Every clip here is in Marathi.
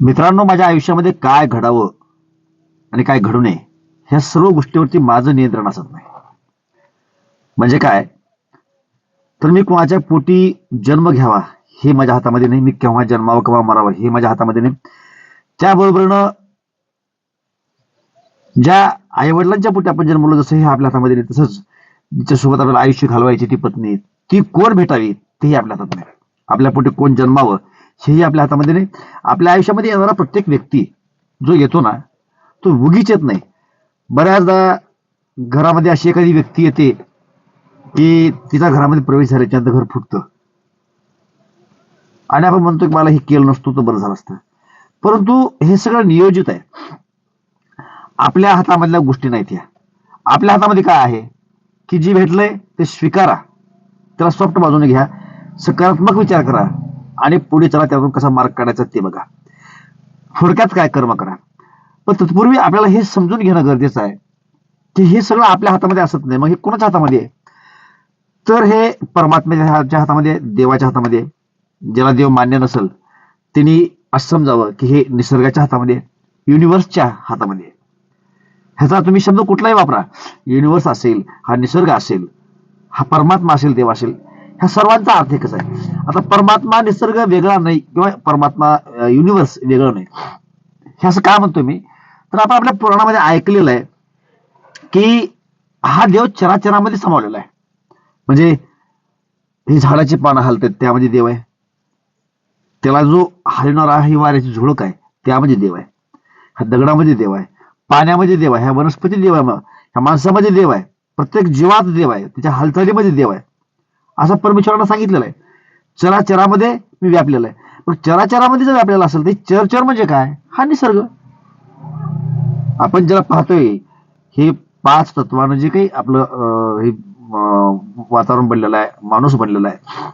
मित्रांनो माझ्या आयुष्यामध्ये काय घडावं आणि काय घडू नये ह्या सर्व गोष्टीवरती माझं नियंत्रण असत नाही. म्हणजे काय? तर मी कोणाच्या पोटी जन्म घ्यावा हे माझ्या हातामध्ये नाही. मी केव्हा जन्मावं केव्हा मरावं हे माझ्या हातामध्ये नाही. त्याबरोबरनं ज्या आईवडिलांच्या पोटी आपण जन्मलो जसं हे आपल्या हातामध्ये नाही तसंच जिच्यासोबत आपल्याला आयुष्य घालवायची ती पत्नी ती कोण भेटावी तेही आपल्या हातात नाही. आपल्या पोटी कोण जन्मावं हेही आपल्या हातामध्ये नाही. आपल्या आयुष्यामध्ये येणारा प्रत्येक व्यक्ती जो येतो ना तो उगीच येत नाही. बऱ्याचदा घरामध्ये अशी एखादी व्यक्ती येते की तिचा घरामध्ये प्रवेश झाल्याच्यानंतर घर फुटतं. आणि आपण म्हणतो की मला हे केलं नसतो तर बरं झालं असतं. परंतु हे सगळं नियोजित आहे. आपल्या हातामधल्या गोष्टी नाहीत या आपल्या हातामध्ये काय आहे? की जी भेटलंय ते स्वीकारा. त्याला सॉफ्ट बाजूने घ्या. सकारात्मक विचार करा. आणि पुढे चला त्यातून कसा मार्ग काढायचा ते बघा. थोडक्यात काय कर्म करा. पण तत्पूर्वी आपल्याला हे समजून घेणं गरजेचं आहे की हे सगळं आपल्या हातामध्ये असत नाही. मग हे कोणाच्या हातामध्ये आहे? तर हे परमात्म्याच्या हातामध्ये देवाच्या हातामध्ये ज्याला देव मान्य नसेल त्यांनी असं समजावं की हे निसर्गाच्या हातामध्ये युनिव्हर्सच्या हातामध्ये ह्याचा तुम्ही शब्द कुठलाही वापरा. युनिव्हर्स असेल हा निसर्ग असेल हा परमात्मा असेल देव असेल ह्या सर्वांचा अर्थ एकच आहे. आता परमात्मा निसर्ग वेगळा नाही किंवा परमात्मा युनिव्हर्स वेगळं नाही. हे असं काय म्हणतो मी? तर आपण आपल्या पुराणामध्ये ऐकलेलं आहे की हा देव चराचरामध्ये समावलेला आहे. म्हणजे ही झाडाची पानं हलतात त्यामध्ये देव आहे. त्याला जो हलणारा ही वाऱ्याची झुळक आहे त्यामध्ये देव आहे. हा दगडामध्ये देव आहे. पाण्यामध्ये देव आहे. ह्या वनस्पती देव आहे. ह्या माणसामध्ये देव आहे. प्रत्येक जीवात देव आहे. त्याच्या हालचालीमध्ये देव आहे. असं परमेश्वरानं सांगितलेलं आहे. चराचरामध्ये मी व्यापलेलं आहे. मग चराचरामध्ये जर व्यापलेलं असेल तर चरचर म्हणजे काय? हा निसर्ग. आपण ज्याला पाहतोय हे पाच तत्वानं जे काही आपलं अं, हे वातावरण बनलेलं आहे माणूस बनलेला आहे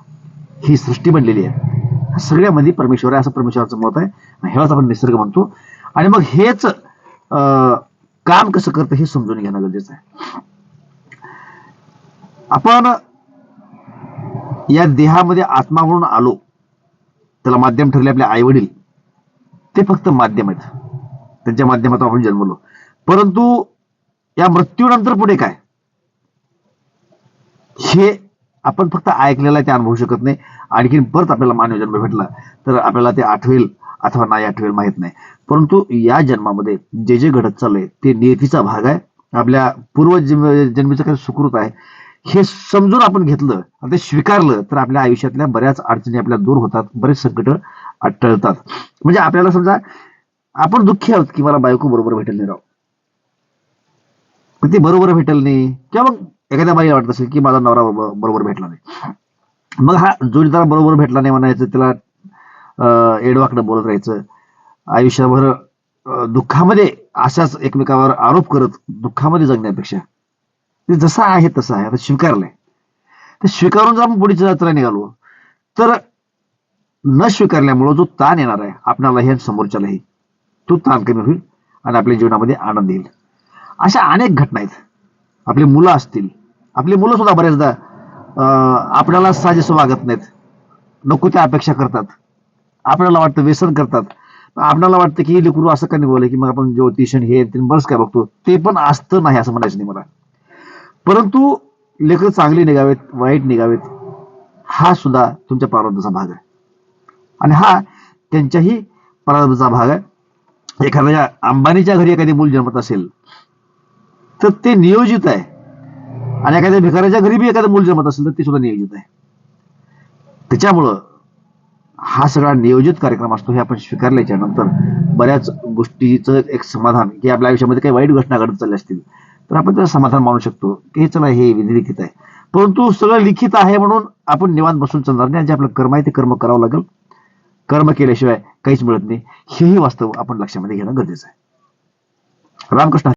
ही सृष्टी बनलेली आहे. सगळ्यामध्ये परमेश्वर आहे असं परमेश्वराचं मत आहे. हेच आपण निसर्ग म्हणतो. आणि मग हेच अं, काम कसं करतं हे समजून घेणं गरजेचं आहे. आपण या देहामध्ये आत्मा म्हणून आलो त्याला माध्यम ठरले आपले आई वडील. ते फक्त माध्यम आहेत. त्यांच्या माध्यमातून आपण जन्मलो. परंतु या मृत्यूनंतर पुढे काय? हे आपण फक्त ऐकलेलं ते अनुभवू शकत नाही. आणखीन परत आपल्याला मानव जन्म भेटला तर आपल्याला ते आठवेल अथवा नाही आठवेल माहीत नाही. परंतु या जन्मामध्ये जे जे घडत चाललंय ते नियतीचा भाग आहे. आपल्या पूर्व जन्म- जन्मीचं काही सुकृत आहे. हे समजून आपण घेतलं आणि ते स्वीकारलं तर आपल्या आयुष्यातल्या बऱ्याच अडचणी आपल्या दूर होतात बरेच संकट टळतात म्हणजे आपल्याला समजा आपण दुःखी आहोत की मला बायको बरोबर भेटेल नाही राव. पण ती बरोबर भेटेल नाही किंवा मग एखाद्या बाईला वाटत असेल की माझा नवरा बरोबर भेटला नाही. मग हा जोडीदार बरोबर भेटला नाही म्हणायचं त्याला अं, एडवाकडं बोलत राहायचं. आयुष्यभर दुःखामध्ये अशाच एकमेकावर आरोप करत दुःखामध्ये जगण्यापेक्षा ते जसं आहे तसं आहे. आता स्वीकारलंय. ते स्वीकारून जर आपण पुढची यात्रा निघालो तर न स्वीकारल्यामुळं जो ताण येणार आहे आपणालाही आणि समोरच्यालाही तो ताण कमी होईल आणि आपल्या जीवनामध्ये आनंद येईल. अशा अनेक घटना आहेत. आपली मुलं असतील. आपली मुलं सुद्धा बऱ्याचदा अं, आपल्याला साजेसं वागत नाहीत. नको त्या अपेक्षा करतात. आपल्याला वाटतं व्यसन करतात. आपल्याला वाटतं की हे लेकरू असं का निघालं की मग आपण ज्योतिष हे बरंच काय बघतो. ते पण असतं नाही असं म्हणायचं नाही मला. परंतु लेकरं चांगली निघावेत वाईट निघावेत हा सुद्धा तुमच्या प्रारब्धाचा भाग आहे. आणि हा त्यांच्याही प्रारब्धाचा भाग आहे. एखाद्या अंबानीच्या घरी एखादी मूल जन्मत असेल तर ते नियोजित आहे. आणि एखाद्या भिकाऱ्याच्या घरी बी एखादं मूल जन्मत असेल तर ते सुद्धा नियोजित आहे. त्याच्यामुळं हा सगळा नियोजित कार्यक्रम असतो हे आपण स्वीकारल्याच्या नंतर बऱ्याच गोष्टीचं एक समाधान की आपल्या आयुष्यामध्ये काही वाईट घटना घडत चालल्या असतील तर आपण त्याला समाधान मानू शकतो. की चला हे विधिलिखित आहे. परंतु सगळं लिखित आहे म्हणून आपण निवांत बसून चालणार नाही. आणि जे आपलं कर्म आहे ते कर्म करावं लागेल. कर्म केल्याशिवाय काहीच मिळत नाही. हेही वास्तव आपण लक्षामध्ये घेणं गरजेचं आहे. रामकृष्ण